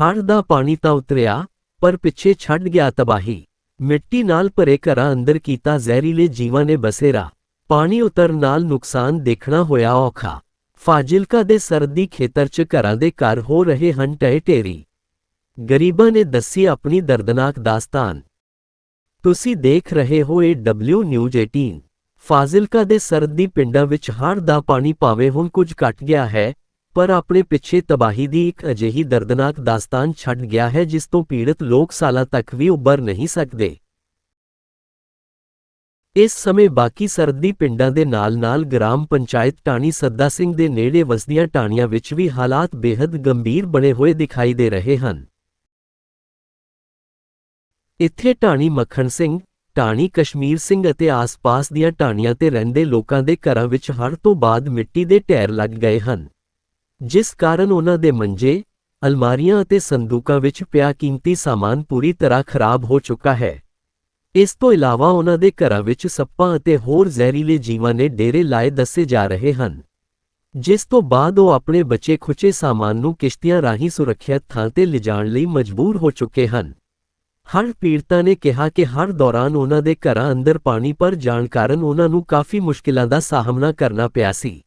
ਹੜ੍ਹ ਦਾ ਪਾਣੀ ਤਾਂ ਉਤਰਿਆ, ਪਰ ਪਿੱਛੇ ਛੱਡ ਗਿਆ ਤਬਾਹੀ। ਮਿੱਟੀ ਨਾਲ ਭਰੇ ਘਰਾਂ ਅੰਦਰ ਕੀਤਾ ਜ਼ਹਿਰੀਲੇ ਜੀਵਾਂ ਨੇ ਬਸੇਰਾ। ਪਾਣੀ ਉਤਰਨ ਨਾਲ ਨੁਕਸਾਨ ਦੇਖਣਾ ਹੋਇਆ ਔਖਾ। ਫਾਜ਼ਿਲਕਾ ਦੇ ਸਰਦੀ ਖੇਤਰ 'ਚ ਘਰਾਂ ਦੇ ਘਰ ਹੋ ਰਹੇ ਹਨ ਟਹਿ ਢੇਰੀ। ਗਰੀਬਾਂ ਨੇ ਦੱਸੀ ਆਪਣੀ ਦਰਦਨਾਕ ਦਾਸਤਾਨ। ਤੁਸੀਂ ਦੇਖ ਰਹੇ ਹੋ ਇਹ ਡਬਲਯੂ ਨਿਊਜ਼ 18 ਫਾਜ਼ਿਲਕਾ ਦੇ ਸਰਦੀ ਪਿੰਡਾਂ ਵਿੱਚ ਹੜ੍ਹ ਦਾ ਪਾਣੀ ਭਾਵੇਂ ਹੁਣ ਕੁਝ ਘਟ ਗਿਆ ਹੈ ਪਰ ਆਪਣੇ ਪਿੱਛੇ ਤਬਾਹੀ ਦੀ ਇੱਕ ਅਜਿਹੀ ਦਰਦਨਾਕ ਦਾਸਤਾਨ ਛੱਡ ਗਿਆ ਹੈ ਜਿਸ ਤੋਂ ਪੀੜਤ ਲੋਕ ਸਾਲਾਂ ਤੱਕ ਵੀ ਉੱਭਰ ਨਹੀਂ ਸਕਦੇ। ਇਸ ਸਮੇਂ ਬਾਕੀ ਸਰਦੀ ਪਿੰਡਾਂ ਦੇ ਨਾਲ-ਨਾਲ ਗ੍ਰਾਮ ਪੰਚਾਇਤ ਟਾਣੀ ਸੱਦਾ ਸਿੰਘ ਦੇ ਨੇੜੇ ਵਸਦੀਆਂ ਟਾਣੀਆਂ ਵਿੱਚ ਵੀ ਹਾਲਾਤ ਬੇहद ਗੰਭੀਰ ਬਣੇ ਹੋਏ ਦਿਖਾਈ ਦੇ ਰਹੇ ਹਨ। ਇੱਥੇ ਟਾਣੀ ਮੱਖਣ ਸਿੰਘ, ਟਾਣੀ ਕਸ਼ਮੀਰ ਸਿੰਘ ਅਤੇ ਆਸ-ਪਾਸ ਦੀਆਂ ਟਾਣੀਆਂ ਤੇ ਰਹਿੰਦੇ ਲੋਕਾਂ ਦੇ ਘਰਾਂ ਵਿੱਚ ਹੜ੍ਹ ਤੋਂ ਬਾਅਦ ਮਿੱਟੀ ਦੇ ਢੇਰ ਲੱਗ ਗਏ ਹਨ। ਜਿਸ ਕਾਰਨ ਉਹਨਾਂ ਦੇ ਮੰਜੇ, ਅਲਮਾਰੀਆਂ ਅਤੇ ਸੰਦੂਕਾਂ ਵਿੱਚ ਪਿਆ ਕੀਮਤੀ ਸਾਮਾਨ ਪੂਰੀ ਤਰ੍ਹਾਂ ਖਰਾਬ ਹੋ ਚੁੱਕਾ ਹੈ। ਇਸ ਤੋਂ ਇਲਾਵਾ ਉਹਨਾਂ ਦੇ ਘਰਾਂ ਵਿੱਚ ਸੱਪਾਂ ਅਤੇ ਹੋਰ ਜ਼ਹਿਰੀਲੇ ਜੀਵਾਂ ਨੇ ਡੇਰੇ ਲਾਏ ਦੱਸੇ ਜਾ ਰਹੇ ਹਨ। ਜਿਸ ਤੋਂ ਬਾਅਦ ਉਹ ਆਪਣੇ ਬਚੇ ਖੁਚੇ ਸਾਮਾਨ ਨੂੰ ਕਿਸ਼ਤੀਆਂ ਰਾਹੀਂ ਸੁਰੱਖਿਅਤ ਥਾਂ ਤੇ ਲਿਜਾਣ ਲਈ ਮਜਬੂਰ ਹੋ ਚੁੱਕੇ ਹਨ। ਹਰ ਪੀੜਤਾਂ ਨੇ ਕਿਹਾ ਕਿ ਹਰ ਦੌਰਾਨ ਉਹਨਾਂ ਦੇ ਘਰਾਂ ਅੰਦਰ ਪਾਣੀ ਭਰ ਜਾਣ ਕਾਰਨ ਉਹਨਾਂ ਨੂੰ ਕਾਫੀ ਮੁਸ਼ਕਿਲਾਂ ਦਾ ਸਾਹਮਣਾ ਕਰਨਾ ਪਿਆ ਸੀ।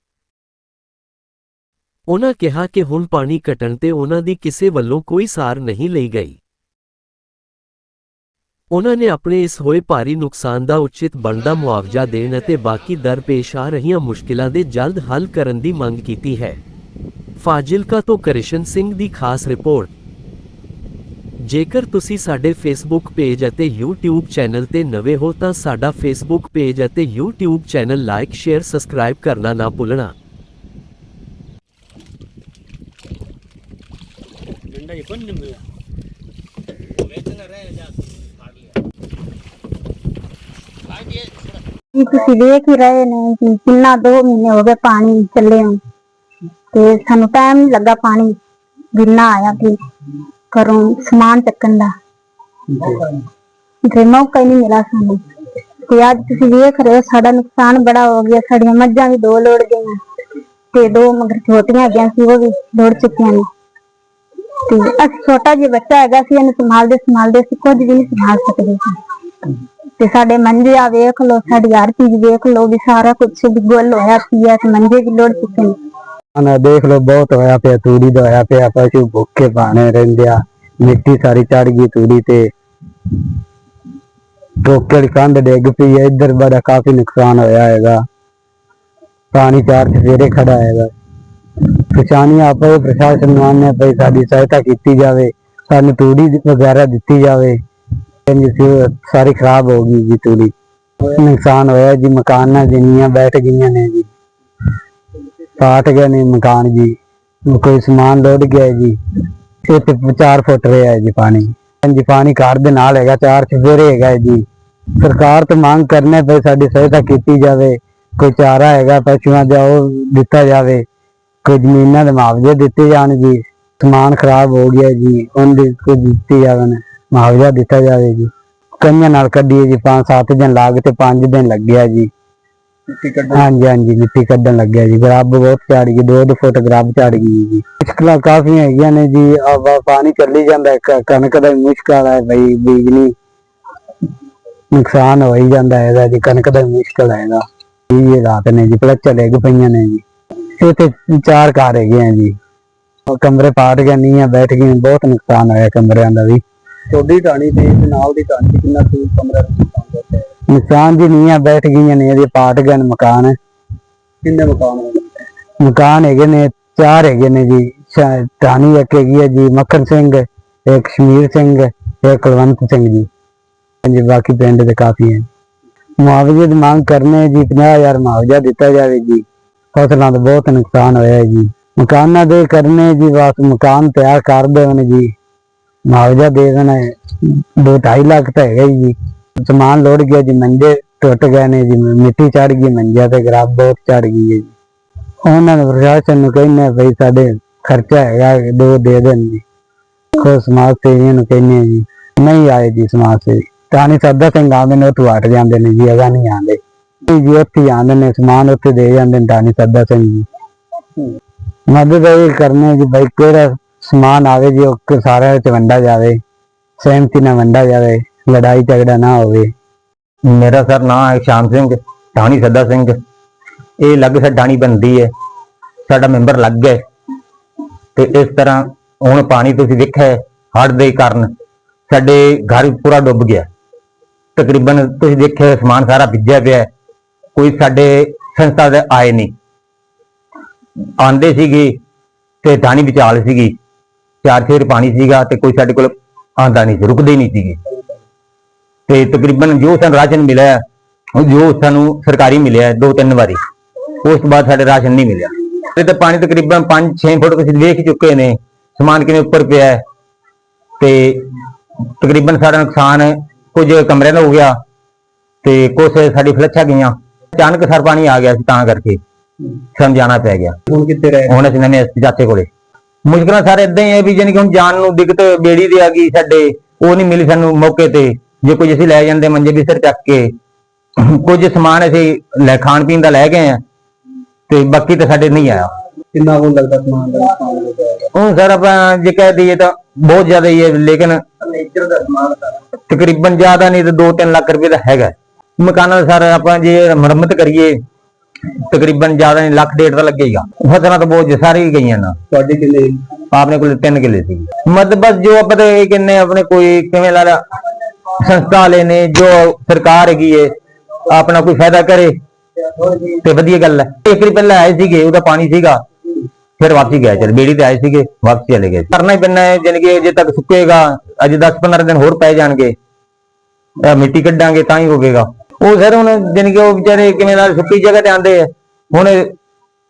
ਉਹਨਾਂ ਕਿਹਾ ਕਿ ਹੁਣ ਪਾਣੀ ਘਟਣ ਤੇ ਉਹਨਾਂ ਦੀ ਕਿਸੇ ਵੱਲੋਂ ਕੋਈ ਸਾਰ ਨਹੀਂ ਲਈ ਗਈ। ਉਹਨਾਂ ਨੇ ਆਪਣੇ ਇਸ ਹੋਏ ਭਾਰੀ ਨੁਕਸਾਨ ਦਾ ਉਚਿਤ ਬਣਦਾ ਮੁਆਵਜ਼ਾ ਦੇਣ ਅਤੇ ਬਾਕੀ ਦਰਪੇਸ਼ ਆ ਰਹੀਆਂ ਮੁਸ਼ਕਿਲਾਂ ਦੇ ਜਲਦ ਹੱਲ ਕਰਨ ਦੀ ਮੰਗ ਕੀਤੀ ਹੈ। ਫਾਜ਼ਿਲਕਾ ਤੋਂ ਕ੍ਰਿਸ਼ਨ ਸਿੰਘ ਦੀ ਖਾਸ ਰਿਪੋਰਟ। ਜੇਕਰ ਤੁਸੀਂ ਸਾਡੇ ਫੇਸਬੁੱਕ ਪੇਜ ਅਤੇ YouTube ਚੈਨਲ ਤੇ ਨਵੇਂ ਹੋ ਤਾਂ ਸਾਡਾ ਫੇਸਬੁੱਕ ਪੇਜ ਅਤੇ YouTube channel like, share, subscribe ਕਰਨਾ ਨਾ ਭੁੱਲਣਾ। ਡੰਡਾ ਹੀ ਕੋਣ ਤੁਸੀਂ ਦੇਖ ਹੀ ਰਹੇ ਨੇ ਕਿ ਕਿੰਨਾ 2 ਮਹੀਨੇ ਹੋ ਗਏ ਪਾਣੀ ਚੱਲੇ ਨੂੰ। ਤੇ ਸਾਨੂੰ ਟਾਈਮ ਨਹੀਂ ਲੱਗਾ ਪਾਣੀ ਗਿਰਨਾ ਆਇਆ ਕਿ ਘਰੋਂ ਸਮਾਨ ਚੱਕਣ ਦਾ। ਤੇ ਮੌਕਾ ਹੀ ਨਹੀਂ ਮਿਲਾ ਸਾਨੂੰ। ਤੇ ਅੱਜ ਤੁਸੀਂ ਵੇਖ ਰਹੇ ਹੋ, ਸਾਡਾ ਨੁਕਸਾਨ ਬੜਾ ਹੋ ਗਿਆ, ਸਾਡੀਆਂ ਮੱਝਾਂ ਵੀ ਦੋ ਲੋੜ ਗਈਆਂ। ਤੇ ਦੋ ਮਗਰ ਛੋਟੀਆਂ ਹੈਗੀਆਂ ਸੀ, ਉਹ ਵੀ ਲੋੜ ਚੁੱਕੀਆਂ ਨੇ। ਤੇ ਅਸੀਂ ਛੋਟਾ ਜਿਹਾ ਬੱਚਾ ਹੈਗਾ ਸੀ, ਇਹਨੂੰ ਸੰਭਾਲਦੇ ਸੰਭਾਲਦੇ ਅਸੀਂ ਕੁਝ ਵੀ ਨਹੀਂ ਸੰਭਾਲ ਸਕਦੇ ਸੀ। ਤੇ ਸਾਡੇ ਮੰਜੇ ਆ ਵੇਖ ਲਓ, ਸਾਡੀ ਹਰ ਚੀਜ਼ ਵੇਖ ਲਓ ਵੀ ਸਾਰਾ ਕੁਝ ਵੀ ਗੁੱਲ ਹੋਇਆ ਪਿਆ ਤੇ ਮੰਜੇ ਵੀ ਲੋੜ ਚੁੱਕੇ ਨੇ। ਨਾ ਦੇਖ ਲੋ ਬਹੁਤ ਹੋਇਆ ਪਿਆ, ਤੂੜੀ ਦਾ ਹੋਇਆ ਪਿਆ, ਪਸ਼ੂ ਭੁੱਖੇ ਬਾਣੇ ਰਹਿੰਦੇ ਆ, ਮਿੱਟੀ ਸਾਰੀ ਚੜ ਗਈ ਤੂੜੀ ਤੇ। ਟੋਕੇ ਕੰਧ ਡਿੱਗ ਪਈ ਹੈ, ਇੱਧਰ ਬੜਾ ਕਾਫੀ ਨੁਕਸਾਨ ਹੋਇਆ ਹੈਗਾ। ਪਾਣੀ ਚਾਰ ਸਵੇਰੇ ਖੜਾ ਹੈਗਾ। ਕਿਸਾਨੀ ਆਪੇ ਪ੍ਰਸ਼ਾਸਨ ਨੂੰ ਆਨੇ ਪਈ ਸਾਡੀ ਸਹਾਇਤਾ ਕੀਤੀ ਜਾਵੇ, ਸਾਨੂੰ ਤੂੜੀ ਵਗੈਰਾ ਦਿੱਤੀ ਜਾਵੇ। ਸਾਰੀ ਖਰਾਬ ਹੋ ਗਈ ਜੀ ਤੂੜੀ। ਨੁਕਸਾਨ ਹੋਇਆ ਜੀ, ਮਕਾਨਾਂ ਜਿੰਨੀਆਂ ਬੈਠ ਗਈਆਂ ਨੇ ਜੀ। ਪਾਟ ਗਏ ਨੇ ਮਕਾਨ ਜੀ, ਕੋਈ ਸਮਾਨ ਲੋਡ ਗਿਆ ਜੀ। ਇਹ ਤੇ 4 ਫੁੱਟ ਰਿਹਾ ਹੈ ਜੀ ਪਾਣੀ। ਜੀ ਪਾਣੀ ਘਰ ਦੇ ਨਾਲ ਹੈਗਾ, ਚਾਰ ਚਫੇਰੇ ਹੈਗਾ ਜੀ। ਸਰਕਾਰ ਤੋਂ ਮੰਗ ਕਰਨੇ ਪਏ ਸਾਡੀ ਸਹਾਇਤਾ ਕੀਤੀ ਜਾਵੇ। ਕੋਈ ਚਾਰਾ ਹੈਗਾ, ਪਸ਼ੂਆਂ ਦਾ ਉਹ ਦਿੱਤਾ ਜਾਵੇ। ਕੋਈ ਜ਼ਮੀਨਾਂ ਦੇ ਮੁਆਵਜ਼ੇ ਦਿੱਤੇ ਜਾਣ ਜੀ ਸਮਾਨ ਖਰਾਬ ਹੋ ਗਿਆ ਜੀ ਉਹਦੀ ਕੋਈ ਦਿੱਤੀ ਨਾ ਮੁਆਵਜ਼ਾ ਦਿੱਤਾ ਜਾਵੇ ਜੀ। ਕੰਨਾਂ ਨਾਲ ਕੱਢੀਏ ਜੀ 5-7 ਦਿਨ ਲੱਗ ਤੇ 5 ਦਿਨ ਲੱਗਿਆ ਜੀ। ਹਾਂਜੀ ਹਾਂਜੀ ਮਿੱਟੀ ਕੱਢਣ ਲੱਗਿਆ ਜੀ। ਗਰਬ ਬਹੁਤ ਝੜ ਗਈ ਦੋ ਦੋ ਫੁੱਟ ਗਰਬ ਝੜ ਗਈ ਜੀ। ਮੁਸ਼ਕਲਾਂ ਕਾਫੀ ਹੈਗੀਆਂ ਨੇ ਜੀ ਆ ਵਾ- ਪਾਣੀ ਚੱਲੀ ਜਾਂਦਾ ਕਣਕ ਦਾ ਮੁਸ਼ਕਲ ਹੈ ਬਈ ਬੀਜਣੀ। ਨੁਕਸਾਨ ਹੋ ਹੀ ਜਾਂਦਾ ਹੈਗਾ ਜੀ ਕਣਕ ਦਾ ਮੁਸ਼ਕਲ ਹੈਗਾ। ਇਹ ਰਾਤ ਨੇ ਜੀ ਪਲੱਚਾ ਡਿੱਗ ਪਈਆਂ ਨੇ ਜੀ। ਇਹ ਤੇ ਚਾਰ ਘਰ ਹੈਗੇ ਆ ਜੀ। ਉਹ ਕਮਰੇ ਪਾਟ ਗਏ ਨਹੀਂ ਆ ਬੈਠ ਗਏ ਬਹੁਤ ਨੁਕਸਾਨ ਹੋਇਆ ਕਮਰਿਆਂ ਦਾ ਵੀ। ਤੁਹਾਡੀ ਟਾਣੀ ਤੇ ਨਾਲ ਦੀ ਤੇ ਕਿੰਨਾ ਕੁ ਕਮਰਾ ਨੁਕਸਾਨ ਹੋਇਆ ਨੁਕਸਾਨ ਜੀ ਨਹੀਂ ਆ ਬੈਠ ਗਈਆਂ ਨੇ ਇਹਦੇ ਪਾਟ ਗਏ ਨੇ ਮਕਾਨ। ਕਿੰਨੇ ਮਕਾਨ ਹੋਏ ਮਕਾਨ ਹੈਗੇ ਨੇ ਚਾਰ ਹੈਗੇ ਨੇ ਜੀ। ਸ਼ਾ- ਟਾਹਣੀ ਇੱਕ ਹੈਗੀ ਹੈ ਜੀ ਮੱਖਣ ਸਿੰਘ ਇੱਕ ਕਸ਼ਮੀਰ ਸਿੰਘ ਇੱਕ ਕੁਲਵੰਤ ਸਿੰਘ ਜੀ। ਹਾਂਜੀ ਬਾਕੀ ਪਿੰਡ ਦੇ ਕਾਫੀ ਹੈ ਮੁਆਵਜ਼ੇ ਦੀ ਮੰਗ ਕਰਨੇ ਜੀ 50000 ਮੁਆਵਜ਼ਾ ਦਿੱਤਾ ਜਾਵੇ ਜੀ। ਫਸਲਾਂ ਦਾ ਬਹੁਤ ਨੁਕਸਾਨ ਹੋਇਆ ਜੀ। ਮਕਾਨਾਂ ਦੇ ਕਰਨੇ ਜੀ, ਬਸ ਮਕਾਨ ਤਿਆਰ ਕਰ ਦੇਣ ਜੀ। ਮੁਆਵਜ਼ਾ ਦੇ ਦੇਣ 2.5 ਲੱਖ ਤਾਂ ਹੈਗਾ ਜੀ। ਸਮਾਨ ਲੋੜ ਗਿਆ ਜੀ, ਮੰਜੇ ਟੁੱਟ ਗਏ ਨੇ ਜੀ, ਮਿੱਟੀ ਚੜ ਗਈ, ਮੰਜਿਆਂ ਤੇ ਗਰਾਬ ਬਹੁਤ ਚੜ ਗਈ ਜੀ। ਉਹਨਾਂ ਨੂੰ ਪ੍ਰਸ਼ਾਸਨ ਨੂੰ ਕਹਿੰਦੇ ਬਈ ਸਾਡੇ ਖਰਚਾ ਹੈਗਾ, ਦੋ ਦੇ ਦੇਣ ਜੀ। ਕੋ ਸਮਾਜ ਸੇਵੀਆਂ ਨੂੰ ਕਹਿੰਦੇ ਜੀ, ਨਹੀਂ ਆਏ ਜੀ ਸਮਾਜ ਸੇਵੀ। ਤਾਂ ਨਹੀਂ ਸੱਦਾ ਸਿੰਘ ਆਉਂਦੇ ਨੇ, ਉਹ ਹਟ ਜਾਂਦੇ ਨੇ ਜੀ ਅਗਾ ਨਹੀਂ ਆਉਂਦੇ। ਜੀ ਉੱਥੇ ਆਉਂਦੇ ਨੇ, ਸਮਾਨ ਉੱਥੇ ਦੇ ਜਾਂਦੇ ਨੇ ਟਾਣੀ ਸੱਦਾ ਸਿੰਘ ਜੀ। ਮਦਦ ਇਹ ਕਰਨੇ ਜੀ ਬਈ ਕਿਹੜਾ ਸਮਾਨ ਆਵੇ ਜੀ ਉਹ ਸਾਰਿਆਂ ਵਿੱਚ ਵੰਡਾ ਜਾਵੇ, ਸਹਿਮਤੀ ਨਾਲ ਵੰਡਾ ਜਾਵੇ, ਲੜਾਈ ਝਗੜਾ ਨਾ ਹੋਵੇ। ਮੇਰਾ ਸਰ ਨਾਮ ਹੈ ਸ਼ਾਮ ਸਿੰਘ ਢਾਣੀ ਸੱਦਾ ਸਿੰਘ। ਇਹ ਲੱਗ ਸਾ ਢਾਣੀ ਬੰਦੀ ਹੈ, ਸਾਡਾ ਮੈਂਬਰ ਲੱਗ ਹੈ। ਤੇ ਇਸ ਤਰ੍ਹਾਂ ਹੁਣ ਪਾਣੀ ਤੁਸੀਂ ਦੇਖਿਆ ਹੜ ਦੇ ਕਾਰਨ ਸਾਡੇ ਘਰ ਪੂਰਾ ਡੁੱਬ ਗਿਆ। ਤਕਰੀਬਨ ਤੁਸੀਂ ਦੇਖਿਆ ਸਮਾਨ ਸਾਰਾ ਭਿੱਜਿਆ ਪਿਆ ਕੋਈ ਸਾਡੇ ਸੰਸਥਾ ਦੇ ਆਏ ਨਹੀਂ। ਆਂਦੇ ਸੀਗੇ ਤੇ ਢਾਣੀ ਵਿਚਾਲ ਸੀਗੀ, ਚਾਰ ਫੇਰ ਪਾਣੀ ਸੀਗਾ ਤੇ ਕੋਈ ਸਾਡੇ ਕੋਲ ਆਂਦਾ ਨਹੀਂ ਸੀ, ਰੁਕਦੇ ਹੀ ਨਹੀਂ ਸੀਗੇ। ਤੇ ਤਕਰੀਬਨ ਜੋ ਸਾਨੂੰ ਰਾਸ਼ਨ ਮਿਲਿਆ, ਜੋ ਸਾਨੂੰ ਸਰਕਾਰੀ ਮਿਲਿਆ ਦੋ ਤਿੰਨ ਵਾਰੀ, ਉਸ ਤੋਂ ਬਾਅਦ ਸਾਡੇ ਰਾਸ਼ਨ ਨਹੀਂ ਮਿਲਿਆ। ਤੇ ਤੇ ਪਾਣੀ ਤਕਰੀਬਨ 5-6 ਫੁੱਟ ਤੁਸੀਂ ਵੇਖ ਚੁੱਕੇ ਨੇ, ਸਮਾਨ ਕਿਵੇਂ ਉੱਪਰ ਪਿਆ ਤੇ ਤਕਰੀਬਨ ਸਾਡਾ ਨੁਕਸਾਨ ਕੁਝ ਕਮਰਿਆਂ ਦਾ ਹੋ ਗਿਆ, ਤੇ ਕੁਝ ਸਾਡੀ ਫਲੱਛਾਂ ਗਈਆਂ। ਅਚਾਨਕ ਸਰ ਪਾਣੀ ਆ ਗਿਆ ਸੀ ਤਾਂ ਕਰਕੇ ਸਾਨੂੰ ਜਾਣਾ ਪੈ ਗਿਆ। ਹੁਣ ਕਿੱਥੇ ਰਹੇ ਹੁਣ ਅਸੀਂ ਨਵੇਂ ਚਾਚੇ ਕੋਲੇ। ਮੁਸ਼ਕਲਾਂ ਸਾਰੇ ਇਦਾਂ ਹੀ ਹੈ ਵੀ ਜਾਨੀ ਕਿ ਹੁਣ ਜਾਣ ਨੂੰ ਦਿੱਕਤ ਬੇੜੀ ਦੇ ਆ ਗਈ ਸਾਡੇ ਉਹ ਨਹੀਂ ਮਿਲੀ ਸਾਨੂੰ ਮੌਕੇ ਤੇ। ਜੇ ਕੁਝ ਅਸੀਂ ਲੈ ਜਾਂਦੇ ਮੰਜੇ ਵੀ ਸਿਰ ਚੱਕ ਕੇ ਕੁਝ ਸਮਾਨ ਅਸੀਂ ਲੈ ਖਾਣ ਪੀਣ ਦਾ ਲੈ ਗਏ ਆ ਤੇ ਬਾਕੀ ਤਾਂ ਸਾਡੇ ਨਹੀਂ ਆਇਆ। ਕਿੰਨਾ ਕੁ ਲੱਗਦਾ ਸਮਾਨ ਦਾ? ਨੁਕਸਾਨ ਹੋ ਜਾਏਗਾ ਹੁਣ ਸਰ ਆਪਾਂ ਜੇ ਕਹਿ ਦਈਏ ਤਾਂ ਬਹੁਤ ਜ਼ਿਆਦਾ ਹੀ ਹੈ ਲੇਕਿਨ ਤਕਰੀਬਨ ਜ਼ਿਆਦਾ ਨਹੀਂ ਤਾਂ 2-3 ਲੱਖ ਰੁਪਏ ਦਾ ਹੈਗਾ। ਮਕਾਨਾਂ ਦਾ ਸਰ ਆਪਾਂ ਜੇ ਮੁਰੰਮਤ ਕਰੀਏ ਤਕਰੀਬਨ ਜ਼ਿਆਦਾ ਨਹੀਂ ਲੱਖ ਡੇਢ ਦਾ ਲੱਗੇਗਾ। ਫਸਲਾਂ ਤਾਂ ਬਹੁਤ ਸਾਰੀ ਗਈਆਂ ਨਾ। ਤੁਹਾਡੇ ਕਿੰਨੇ ਆਪਣੇ ਕੋਲ ਤਿੰਨ ਕਿੱਲੇ ਸੀ। ਮਤਲਬ ਬਸ ਜੋ ਆਪਾਂ ਤੇ ਕਹਿੰਨੇ ਆਪਣੇ ਕੋਈ ਕਿਵੇਂ ਲਾ ਸੰਸਥਾ ਵਾਲੇ ਨੇ ਜੋ ਸਰਕਾਰ ਹੈਗੀ ਏ ਆਪਣਾ ਕੋਈ ਫਾਇਦਾ ਕਰੇ ਤੇ ਵਧੀਆ ਗੱਲ ਹੈ। ਇੱਕ ਵਾਰੀ ਪਹਿਲਾਂ ਆਏ ਸੀਗੇ ਉਹਦਾ ਪਾਣੀ ਸੀਗਾ ਫਿਰ ਵਾਪਸੀ ਗਏ ਚਲ ਬੇੜੀ ਤੇ ਆਏ ਸੀਗੇ ਵਾਪਸ ਚਲੇ ਗਏ। ਕਰਨਾ ਹੀ ਪੈਣਾ ਹੈ ਜਾਣੀ ਕਿ ਜੇ ਤੱਕ ਸੁੱਕੇਗਾ ਅਜੇ 10-15 ਦਿਨ ਹੋਰ ਪੈ ਜਾਣਗੇ। ਮਿੱਟੀ ਕੱਢਾਂਗੇ ਤਾਂ ਹੀ ਹੋਵੇਗਾ। ਉਹ ਸਰ ਹੁਣ ਜਾਣੀ ਕਿ ਉਹ ਵਿਚਾਰੇ ਕਿਵੇਂ ਨਾਲ ਸੁੱਕੀ ਜਗ੍ਹਾ ਤੇ ਆਂਦੇ ਆ ਹੁਣ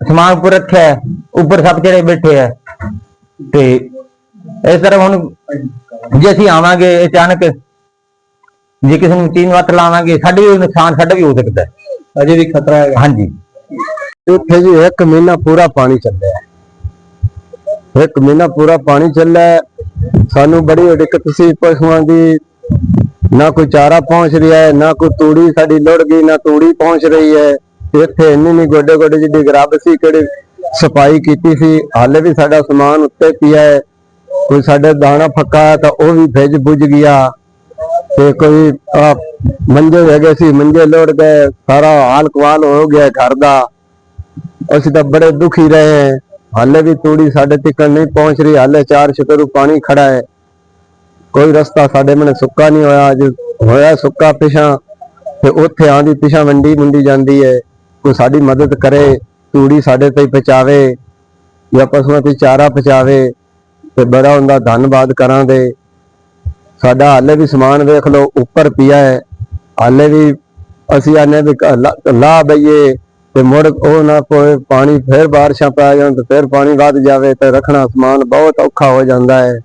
ਸਮਾਨ ਉੱਪਰ ਰੱਖਿਆ ਹੈ ਉੱਪਰ ਸਭ ਚੜੇ ਬੈਠੇ ਆ ਤੇ ਇਸ ਤਰ੍ਹਾਂ ਹੁਣ ਜੇ ਅਸੀਂ ਆਵਾਂਗੇ ਅਚਾਨਕ ਜੇ ਕਿਸੇ ਨੂੰ ਚੀਜ਼ ਵੱਟ ਲਾਵਾਂਗੇ ਸਾਡੇ ਵੀ ਨੁਕਸਾਨ ਸਾਡਾ ਵੀ ਹੋ ਸਕਦਾ ਹੈ ਅਜੇ ਵੀ ਖਤਰਾ ਹੈਗਾ ਹਾਂਜੀ ਇੱਥੇ ਜੀ ਇੱਕ ਮਹੀਨਾ ਪੂਰਾ ਪਾਣੀ ਚੱਲਿਆ ਹੈ। ਇੱਕ ਮਹੀਨਾ ਪੂਰਾ ਪਾਣੀ ਚੱਲਿਆ ਹੈ। ਸਾਨੂੰ ਬੜੀ ਦਿੱਕਤ ਸੀ ਪਸ਼ੂਆਂ ਦੀ ਨਾ ਕੋਈ ਚਾਰਾ ਪਹੁੰਚ ਰਿਹਾ ਹੈ, ਨਾ ਕੋਈ ਤੂੜੀ ਸਾਡੀ ਲੁੜ ਗਈ, ਨਾ ਤੂੜੀ ਪਹੁੰਚ ਰਹੀ ਹੈ। ਇੱਥੇ ਇੰਨੀ ਨਹੀਂ ਗੋਡੇ ਗੋਡੇ ਜਿੱਡੀ ਗਰਬ ਸੀ, ਕਿਹੜੀ ਸਫ਼ਾਈ ਕੀਤੀ ਸੀ, ਹਾਲੇ ਵੀ ਸਾਡਾ ਸਮਾਨ ਉੱਤੇ ਪਿਆ ਹੈ। ਕੋਈ ਸਾਡੇ ਦਾਣਾ ਫੱਕਾ ਹੈ ਤਾਂ ਉਹ ਵੀ ਭਿੱਜ ਬੁੱਝ ਗਿਆ। ਤੇ ਕੋਈ ਮੰਜੇ ਹੈਗੇ ਸੀ, ਮੰਜੇ ਲੋੜ ਗਏ, ਸਾਰਾ ਹਾਲ ਕਵਾਲ ਹੋ ਗਿਆ ਘਰ ਦਾ। ਅਸੀਂ ਤਾਂ ਬੜੇ ਦੁਖੀ ਰਹੇ ਹਾਲੇ ਵੀ ਤੂੜੀ ਸਾਡੇ ਤੱਕ ਨਹੀਂ ਪਹੁੰਚ ਰਹੀ, ਹਾਲੇ ਚਾਰ ਛਤਰੂ ਪਾਣੀ ਖੜਾ ਹੈ। ਕੋਈ ਰਸਤਾ ਸਾਡੇ ਮਨ ਸੁੱਕਾ ਨਹੀਂ ਹੋਇਆ ਜੇ ਹੋਇਆ ਸੁੱਕਾ ਪਿਛਾਂ, ਤੇ ਉੱਥੇ ਆਂਦੀ ਪਿਛਾਂ ਮੰਡੀ ਮੁੰਡੀ ਜਾਂਦੀ ਹੈ ਕੋਈ ਸਾਡੀ ਮਦਦ ਕਰੇ, ਤੂੜੀ ਸਾਡੇ ਤੇ ਪਹੁੰਚਾਵੇ, ਜਾਂ ਪਸ਼ੂਆਂ ਤੇ ਚਾਰਾ ਪਹੁੰਚਾਵੇ, ਤੇ ਬੜਾ ਹੁੰਦਾ ਧੰਨਵਾਦ ਕਰਾਂਗੇ ਸਾਡਾ ਹਾਲੇ ਵੀ ਸਮਾਨ ਵੇਖ ਲਓ, ਉੱਪਰ ਪਿਆ ਹੈ ਹਾਲੇ ਵੀ ਅਸੀਂ ਆਨੇ ਵੀ ਕ- ਲਾ ਬਈਏ, ਤੇ ਮੁੜ ਉਹ ਨਾ ਕੋਈ ਪਾਣੀ ਫੇਰ ਬਾਰਿਸ਼ਾਂ ਪੈ ਜਾਣ ਤੇ ਫੇਰ ਪਾਣੀ ਵੱਧ ਜਾਵੇ, ਤੇ ਰੱਖਣਾ ਸਮਾਨ ਬਹੁਤ ਔਖਾ ਹੋ ਜਾਂਦਾ ਹੈ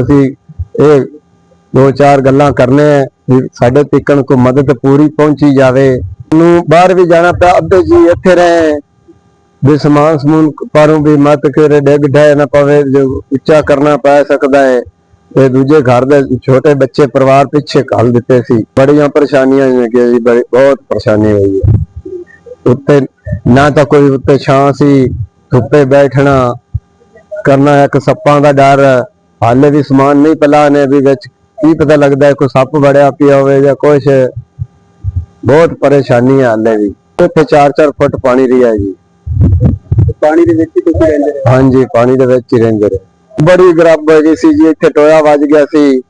ਅਸੀਂ ਇਹ ਦੋ ਚਾਰ ਗੱਲਾਂ ਕਰਨੇ ਸਾਡੇ ਤੱਕਣ ਕੋ ਮਦਦ ਪੂਰੀ ਪਹੁੰਚੀ ਜਾਵੇ। ਨੂੰ ਬਾਹਰ ਵੀ ਜਾਣਾ ਪਿਆ, ਅੱਧੇ ਜੀ ਇੱਥੇ ਰਹੇ ਵੀ ਸਮਾਨ ਸਮੂਨ ਪਾਰੋਂ ਵੀ ਮਤ ਕਰੇ ਡਿੱਗ ਢਹਿ ਨਾ ਪਵੇ, ਜੋ ਉੱਚਾ ਕਰਨਾ ਪੈ ਸਕਦਾ ਹੈ ਤੇ ਦੂਜੇ ਘਰ ਦੇ ਛੋਟੇ ਬੱਚੇ ਪਰਿਵਾਰ ਪਿੱਛੇ ਘੱਲ ਦਿੱਤੇ ਸੀ। ਬੜੀਆਂ ਪਰੇਸ਼ਾਨੀਆਂ ਨੇ ਕਿ ਜੀ, ਬੜੀ, ਬਹੁਤ ਪਰੇਸ਼ਾਨੀ ਹੋਈ ਹੈ ਉੱਤੇ ਨਾ ਤਾਂ ਕੋਈ ਉੱਤੇ ਛਾਂ ਸੀ, ਧੁੱਪੇ ਬੈਠਣਾ, ਕਰਨਾ ਇੱਕ ਸੱਪਾਂ ਦਾ ਡਰ। ਹਾਲੇ ਵੀ ਸਮਾਨ ਨਹੀਂ ਪਲਾ ਨੇ ਵੀ ਵਿੱਚ ਕੀ ਪਤਾ ਲੱਗਦਾ ਕੋਈ ਸੱਪ ਵੜਿਆ ਪਿਆ ਹੋਵੇ ਜਾਂ ਕੁਛ। ਬਹੁਤ ਪਰੇਸ਼ਾਨੀ ਹੈ ਹਾਲੇ ਵੀ। ਉੱਥੇ 4-4 ਫੁੱਟ ਪਾਣੀ ਰਿਹਾ ਜੀ। ਪਾਣੀ ਦੇ ਵਿੱਚ ਹੀ ਤੁਸੀਂ ਰਹਿੰਦੇ ਰਹੇ? ਹਾਂਜੀ ਪਾਣੀ ਦੇ ਵਿੱਚ ਹੀ ਰਹਿੰਦੇ ਰਹੇ। ਬੜੀ ਗਰਬ ਹੋ ਗਈ ਸੀ ਜੀ ਇੱਥੇ ਟੋਇਆ ਵੱਜ ਗਿਆ ਸੀ।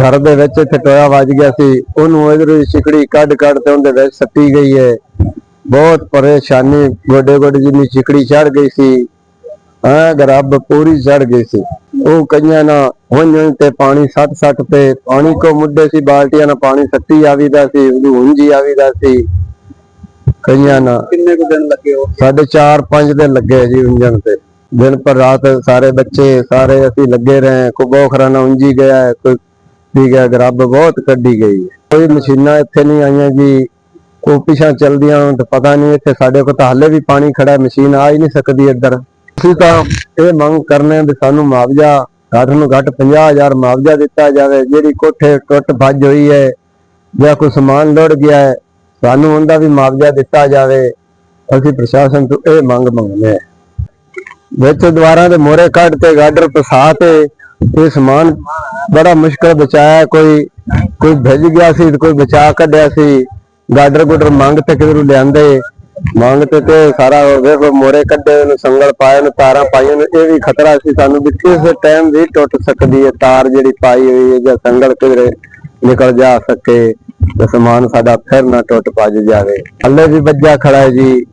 ਘਰ ਦੇ ਵਿੱਚ ਇੱਥੇ ਟੋਇਆ ਵੱਜ ਗਿਆ ਸੀ। ਉਹਨੂੰ ਇਧਰ ਛਿਕੜੀ ਕੱਢ ਕੱਢ ਤੇ ਉਹਦੇ ਵਿੱਚ ਸੱਟੀ ਗਈ ਹੈ। ਬਹੁਤ ਪਰੇਸ਼ਾਨੀ ਗੋਡੇ ਗੋਡੇ ਜਿੰਨੀ ਛਿਕੜੀ ਚੜ ਗਈ ਸੀ। ਹਾਂ ਗਰਬ ਪੂਰੀ ਚੜ ਗਈ ਸੀ। ਉਹ ਕਈਆਂ ਨਾ ਹੁਣ ਤੇ ਪਾਣੀ ਸੱਟ ਸੱਟ ਤੇ ਪਾਣੀ ਕੋ ਮੁੱਦੇ ਸੀ ਬਾਲਟੀਆਂ ਨਾਲ ਪਾਣੀ ਸੱਟੀ ਆਵੀਦਾ ਸੀ ਉਹਦੀ ਹੁੰਜੀ ਆਵੀਦਾ ਸੀ। ਕਈਆਂ ਨਾ ਕਿੰਨੇ ਕੁ ਦਿਨ ਲੱਗੇ ਹੋ ਸਾਡੇ 4-5 ਦਿਨ ਲੱਗੇ ਜੀ ਉਂਝਣ ਤੇ। ਦਿਨ ਪਰ ਰਾਤ ਸਾਰੇ ਬੱਚੇ ਸਾਰੇ ਅਸੀਂ ਲੱਗੇ ਰਹੇ ਕੋਈ ਬੋਖਰਾ ਨਾ ਉਂਝੀ ਗਿਆ ਕੋਈ ਠੀਕ ਹੈ ਗਰਬ ਬਹੁਤ ਕੱਢੀ ਗਈ। ਕੋਈ ਮਸ਼ੀਨਾਂ ਇੱਥੇ ਨਹੀਂ ਆਈਆਂ ਜੀ ਕੋਈ ਪਿਛਾਂ ਚਲਦੀਆਂ ਪਤਾ ਨਹੀਂ ਇੱਥੇ ਸਾਡੇ ਕੋਲ ਤਾਂ ਹਾਲੇ ਵੀ ਪਾਣੀ ਖੜਾ ਮਸ਼ੀਨ ਆ ਹੀ ਨਹੀਂ ਸਕਦੀ ਇੱਧਰ। ਅਸੀਂ ਤਾਂ ਇਹ ਮੰਗ ਕਰਨੇ ਵੀ ਸਾਨੂੰ ਮੁਆਵਜ਼ਾ ਘੱਟ ਨੂੰ ਘੱਟ 50000 ਮੁਆਵਜ਼ਾ ਦਿੱਤਾ ਜਾਵੇ, ਜਿਹੜੀ ਕੋਠੇ ਟੁੱਟ ਭੱਜ ਹੋਈ ਹੈ ਜਾਂ ਕੋਈ ਸਮਾਨ ਲੁੜ ਗਿਆ ਹੈ, ਸਾਨੂੰ ਉਹਦਾ ਵੀ ਮੁਆਵਜ਼ਾ ਦਿੱਤਾ ਜਾਵੇ। ਅਸੀਂ ਪ੍ਰਸ਼ਾਸਨ ਤੋਂ ਇਹ ਮੰਗ ਮੰਗਦੇ ਹਾਂ। ਵਿੱਚ ਦੁਆਰਾਂ ਦੇ ਮੋਰੇ ਕੱਢ ਤੇ, ਗਾਡਰ ਪਸਾ ਤੇ, ਇਹ ਸਮਾਨ ਬੜਾ ਮੁਸ਼ਕਲ ਬਚਾਇਆ, ਕੋਈ ਕੋਈ ਭਿੱਜ ਗਿਆ ਸੀ ਤੇ ਕੋਈ ਬਚਾ ਕੱਢਿਆ ਸੀ। ਗਾਡਰ ਗੁਡਰ ਮੰਗ ਤੇ ਕਿਧਰੋਂ ਲਿਆਂਦੇ? ਮੰਗ ਤੇ ਤੇ ਸਾਰਾ ਵੇਖੋ ਮੋਰੇ ਕੱਢੇ ਨੂੰ, ਸੰਗਲ ਪਾਏ ਨੂੰ, ਤਾਰਾਂ ਪਾਈਆਂ ਨੂੰ, ਇਹ ਵੀ ਖਤਰਾ ਸੀ ਸਾਨੂੰ ਵੀ ਕਿਸੇ ਟਾਈਮ ਵੀ ਟੁੱਟ ਸਕਦੀ ਹੈ, ਤਾਰ ਜਿਹੜੀ ਪਾਈ ਹੋਈ ਹੈ ਜਾਂ ਸੰਗਲ ਕਿਧਰੇ ਨਿਕਲ ਜਾ ਸਕੇ, ਤੇ ਸਮਾਨ ਸਾਡਾ ਫਿਰ ਨਾ ਟੁੱਟ ਭੱਜ ਜਾਵੇ। ਥੱਲੇ ਵੀ ਵੱਜਾ ਖੜਾ ਹੈ ਜੀ।